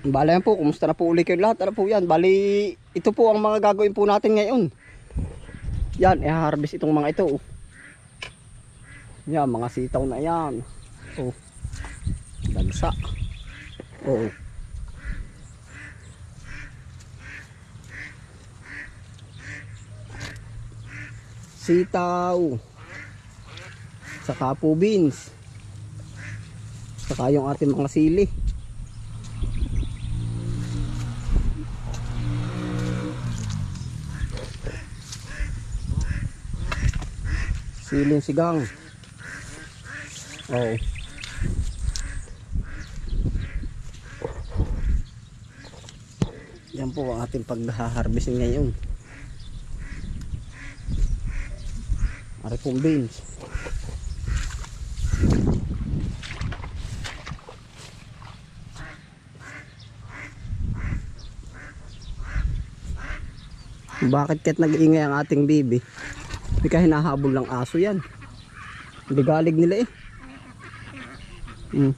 Bala yan po, kumusta na po uli kayo lahat? Ano po yan? Bali, ito po ang mga gagawin po natin ngayon. Yan, i-harvest itong mga ito. oh. Yan, mga sitaw na yan. Oh. Dagsa. Oo. Sitaw. Saka po beans. Saka yung ating mga sili. Siling sigang. Oo. Yan po ang ating pag-harvesting ngayon. Ari pong beans. Bakit kahit nag-iingay ang ating bibi? Hindi ka hinahabol ng aso yan. Hindi nila eh. Hmm.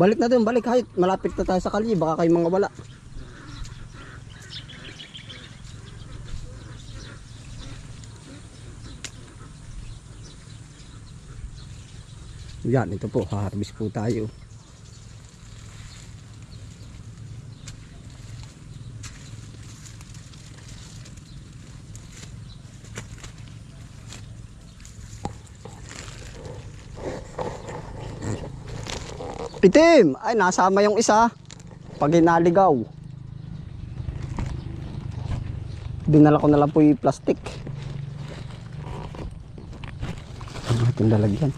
Balik na doon, balik kahit malapit na tayo sa kalye, baka kayo mga wala. Yan, ito po, harvest po tayo. Itim! Ay, nasama yung isa. Pag inaligaw. Dinala ko na lang po yung plastic. Ang ating lalagyan.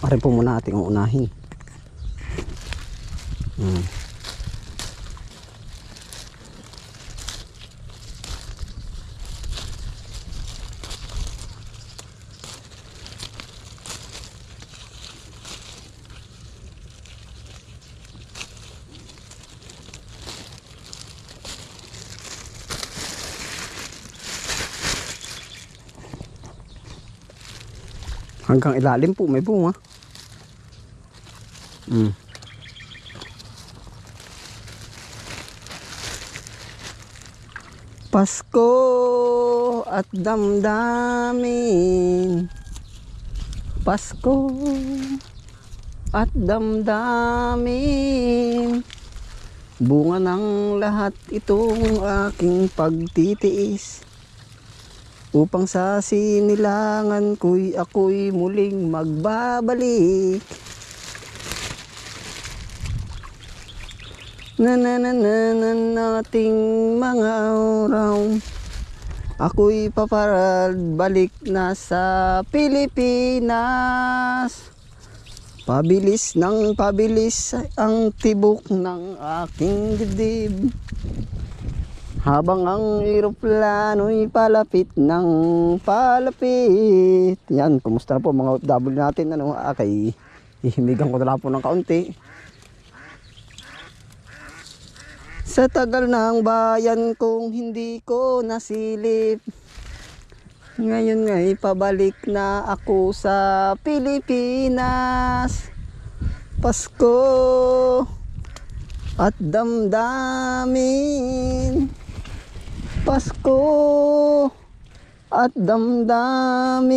Pare po muna ating unahin. Hmm. Hanggang ilalim po may bunga. Mm. Pasko at damdamin Pasko at damdamin Bunga ng lahat itong aking pagtitiis Upang sa sinilangan ko'y ako'y muling magbabalik. Na na na na na nating mga araw. Ako'y paparad balik na sa Pilipinas. Pabilis ng pabilis ang tibok ng aking dibdib habang ang eroplano'y palapit ng palapit. Yan, kumusta na po mga OFW natin. Ano, ah, kay ihimigan ko na po ng kaunti. Sa tagal ng bayan kong hindi ko nasilip. Ngayon nga'y pabalik na ako sa Pilipinas. Pasko at damdamin. Pasko at damdamin.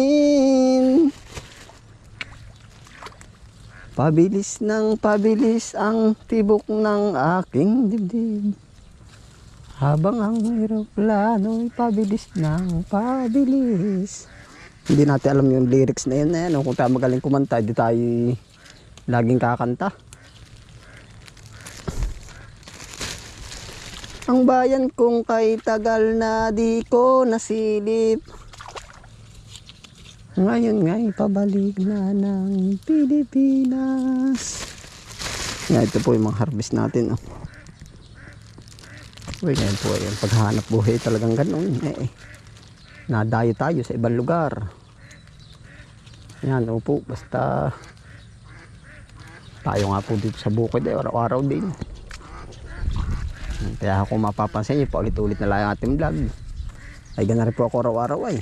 Pabilis ng pabilis ang tibok ng aking dibdib. Habang ang aeroplano'y pabilis ng pabilis. Hindi natin alam yung lyrics na yun. Eh, no? Kung tayo magaling kumanta, di tayo laging kakanta. Ang bayan kong kay tagal na di ko nasilip. Ngayon nga'y pabalik na ng Pilipinas. Nga, ito po yung mga harvest natin. Oh. Uy, ngayon po yung paghahanap buhay talagang ganun. Eh, eh. Nadayo tayo sa ibang lugar. Yan, opo, basta tayo nga po dito sa bukid eh, araw-araw din. Kaya kung mapapansin nyo, paulit-ulit na lang ang ating vlog. Ay gana rin po ako araw-araw ay.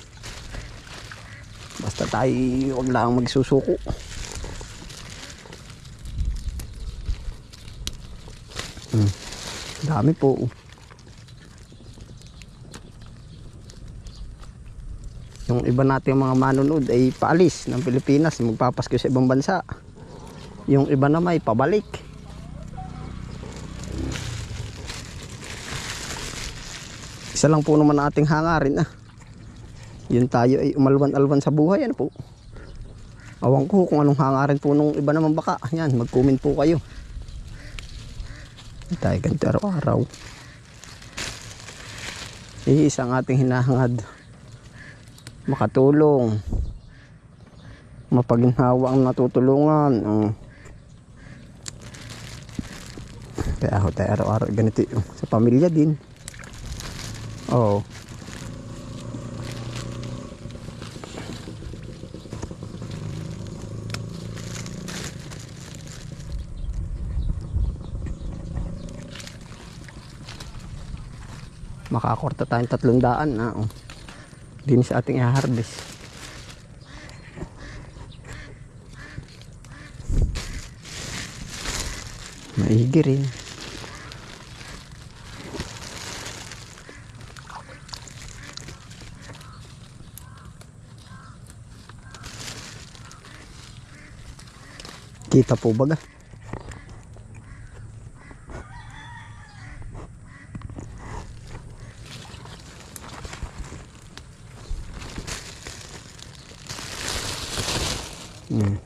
Basta tayo wag lang magsusuko. Hmm. Dami po. Yung iba nating mga manonood ay paalis ng Pilipinas, magpapasko sa ibang bansa. Yung iba na may pabalik. Isa lang po naman ating hangarin ah. Yun tayo ay umalwan-alwan sa buhay ano po. Awang ko kung anong hangarin po nung iba naman baka. Yan, mag-comment po kayo. Tayo ganito araw-araw. Eh, isang ating hinahangad. Makatulong. Mapaginhawa ang natutulungan. Mm. Kaya ako tayo araw-araw ganito sa pamilya din. Oo. Makakorta tayong tatlong daan na. Oh. Din sa ating i-harvest. Maigi rin. Kita po baga. Hmm.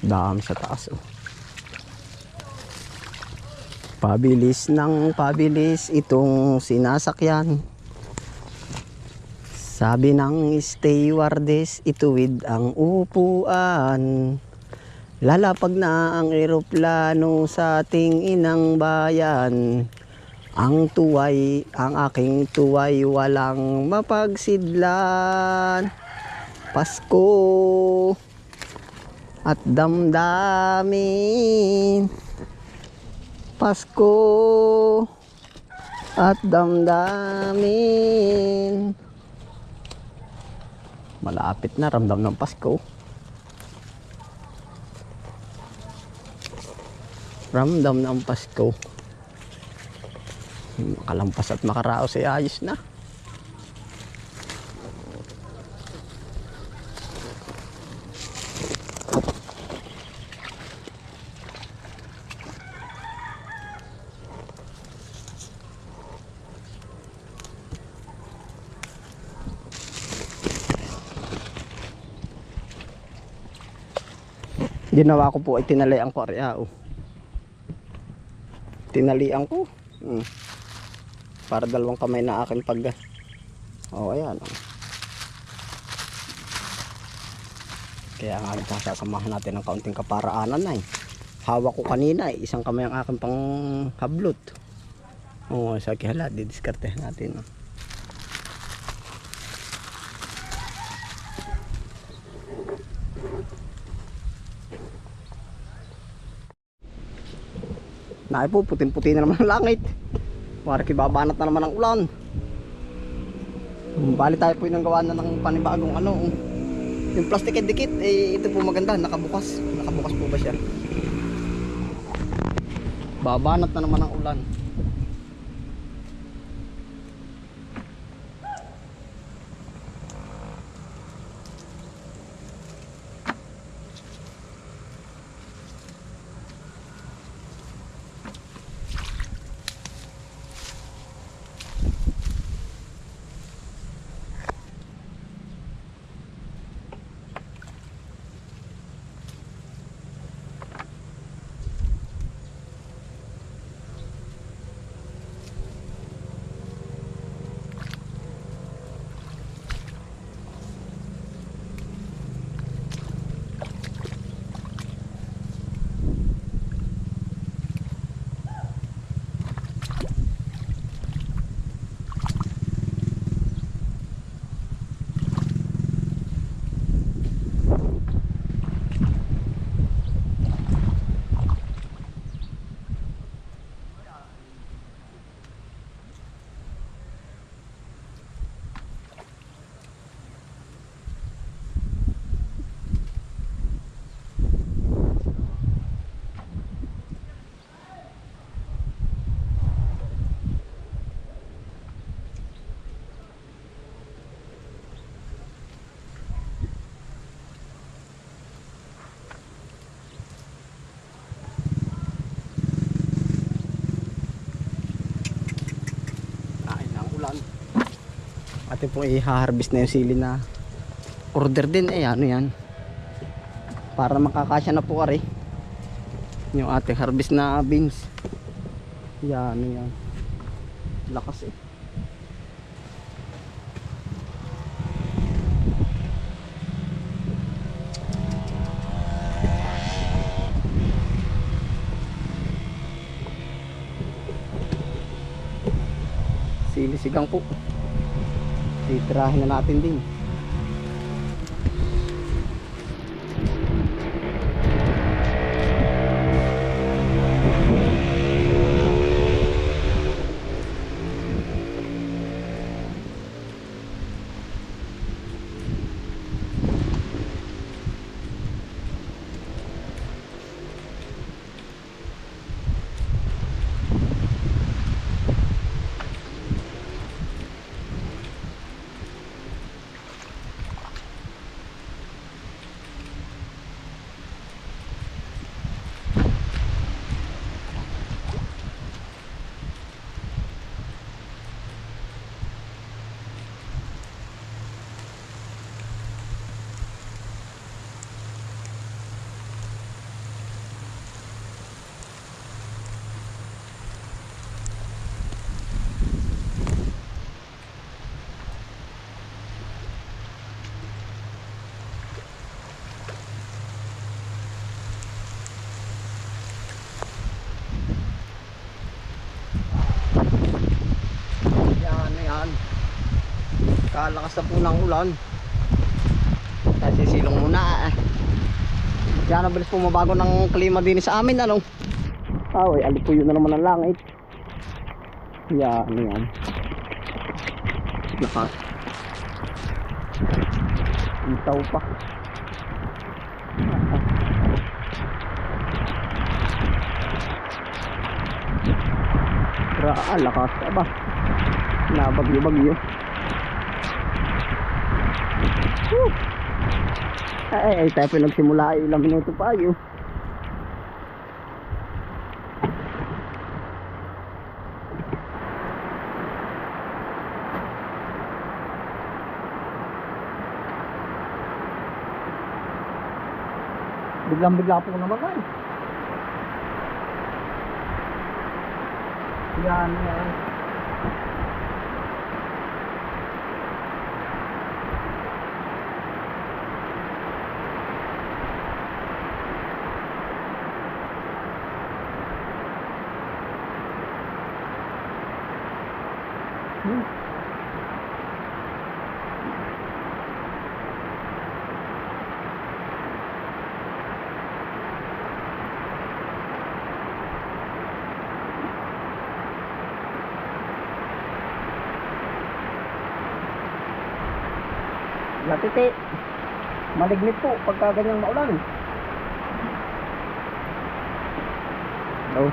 Dami sa taas oh. Pabilis ng pabilis itong sinasakyan. Sabi ng stewardess, ituwid ang upuan. Lalapag na ang eroplano sa ating inang bayan. Ang tuway, ang aking tuway walang mapagsidlan. Pasko at damdamin. Pasko at damdamin. Malapit na ramdam ng Pasko. Ramdam ng Pasko. Makalampas at makaraos ay ayos na. Ginawa ko po ay tinalian ko ariao. Tinalian ko. Hmm. Para dalawang kamay na aking pag... Oh, ayan. Oh. Kaya nga sasamahan natin ng kaunting kaparaanan na eh. Hawak ko kanina eh. Isang kamay ang aking pang hablot. Oh, sa kihala. Didiskartehan natin. Oh. Naay po, puting-puti na naman ang langit. Parang kibabanat na naman ang ulan. Hmm, Bali tayo po yung gawa na ng panibagong ano. Yung plastic ay dikit, eh, ito po maganda, nakabukas. Nakabukas po ba siya? Babanat na naman ang ulan. Atin pong i-harvest na yung sili na order din eh ano yan. Para makakasya na po ari. Yung ating harvest na beans. Yan, ano yan. Lakas eh. Sili sigang po. Titirahin na natin din. Yan, yan. Kalakas na po ng ulan. Kasi silong muna eh. Yan, nabilis po mabago ng klima din sa amin, ano? Ah, ay, alipuyo na naman ang langit. Yan, yan. Lakas. Itaw pa. Ra, ah, lakas ka ba? Nabagyo-bagyo. Ay, ay, tayo nagsimula ay ilang minuto pa yun. Biglang bigla po naman ay. Yan, yan. Latiti. Malignit po pagka ganyang maulan. Oh.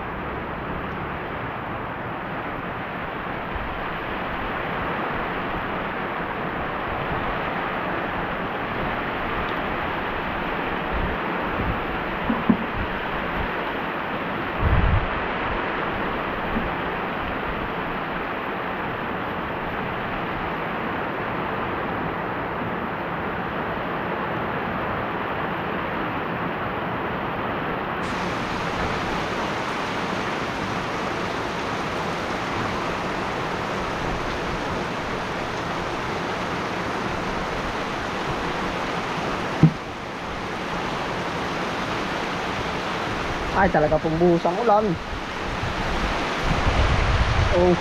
Ay, talaga pong buhos ang ulan. Oh.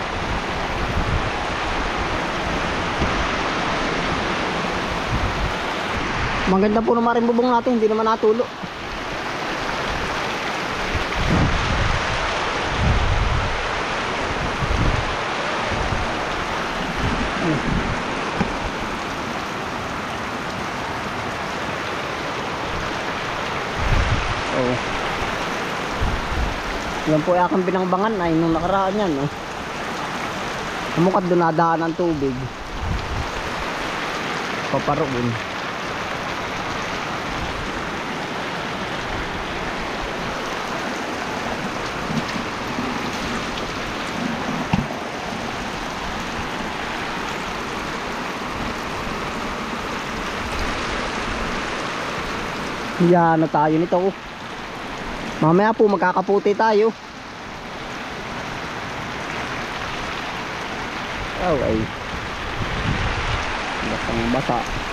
Maganda po naman rin bubong natin, hindi naman natulo. Yan po ay aking binangbangan ay nung nakaraan yan. Eh. Mukat dunadaan ng tubig. Paparoon. Yan na tayo nito. Oh. Mamaya po magkakaputi tayo. Oh, ay. Basang basa.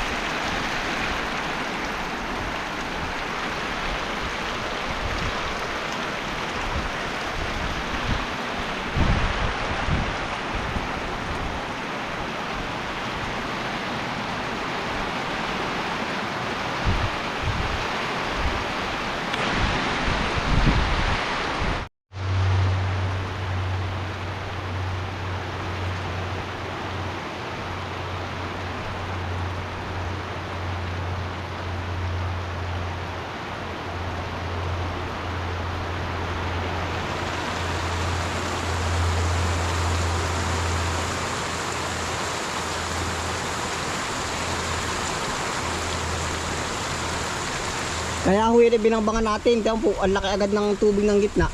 Kaya huwi rin binangbangan natin. Kaya po, ang laki agad ng tubig ng gitna.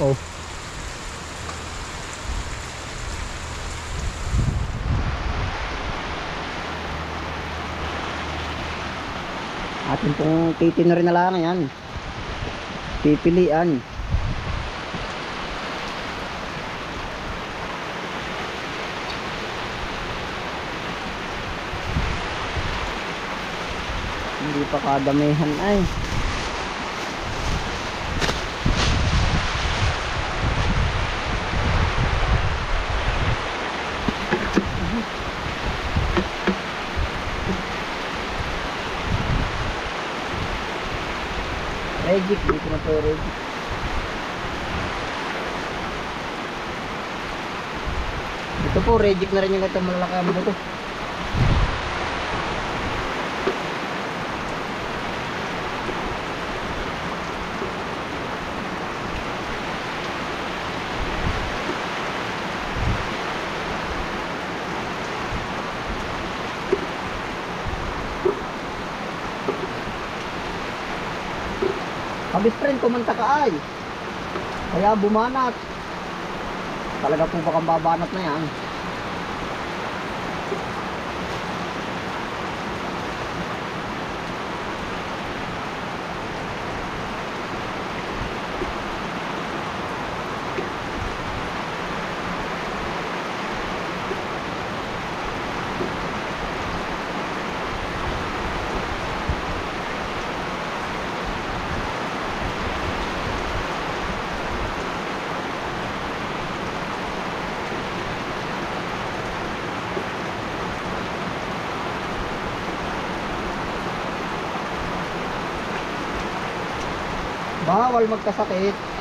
Oh. Atin pong titin na rin na lang yan. Pipilian. Hindi pa kadamihan ay. Regic, dito na po yung Regic. Ito po, Regic na rin yung ito malalaki ang buto. Kabis friend, kumanta ka ay. Kaya bumanat. Talaga po bakang babanat na yan. Bawal magkasakit.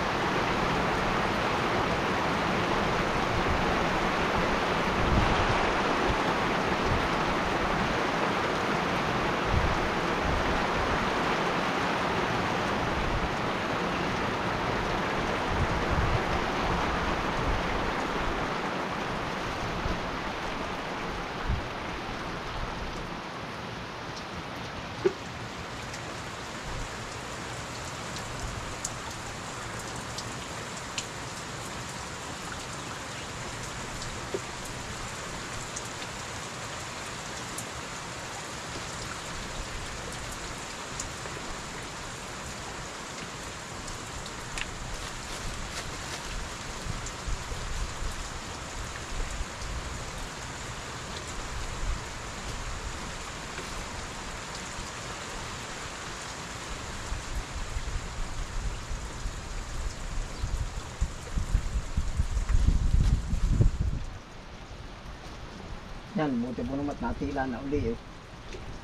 Yan, buti po naman natila na uli eh.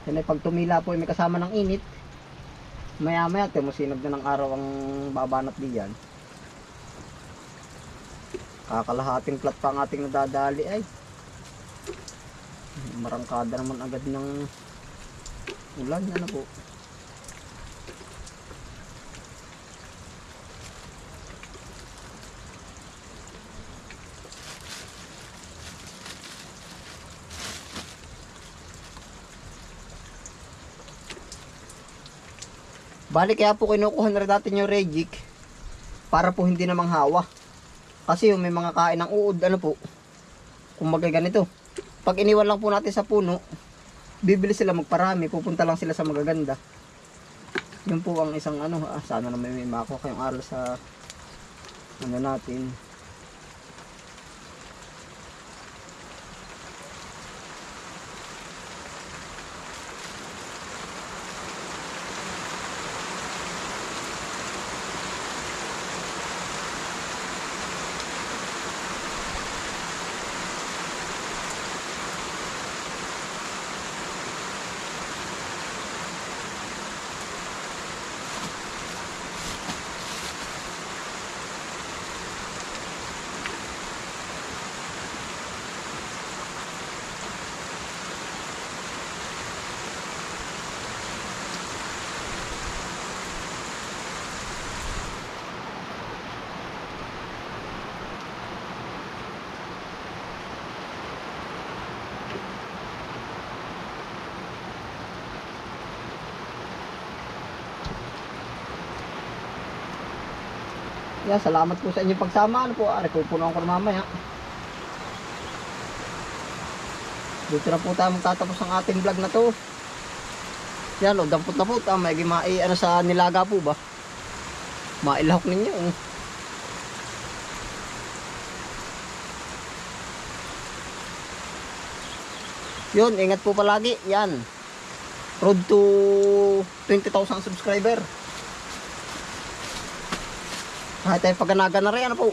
Yan ay pag tumila po ay may kasama ng init. Maya maya tumusinog na ng araw ang babanat diyan. Kakalahating plat pa ang ating nadadali ay. Marangkada naman agad ng ulan ano po. Bali kaya po kinukuha na natin yung regic para po hindi namang hawa. Kasi yung may mga kain ng uod, ano po, kumbaga ganito. Pag iniwan lang po natin sa puno, bibili sila magparami, pupunta lang sila sa magaganda. Yun po ang isang ano, ah, sana na may, may makuha kayong aral sa ano natin. Yeah, salamat po sa inyong pagsama. Ano po, po puno ko na mamaya. Dito na po tayo magtatapos ang ating vlog na to. Yan o, dampot na po. Ah, may mai, ano sa nilaga po ba? Mailahok ninyo. oh. Yun, ingat po palagi. Yan. Road to 20,000 subscriber. Kahit tayo paganaga na rin, ano po,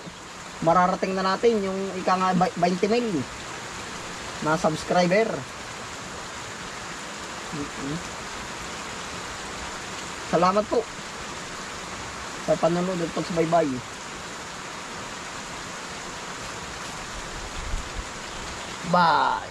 mararating na natin yung ika nga ba- 20 mil na subscriber. Mhm. Salamat po sa panonood at pagsubaybay. Bye!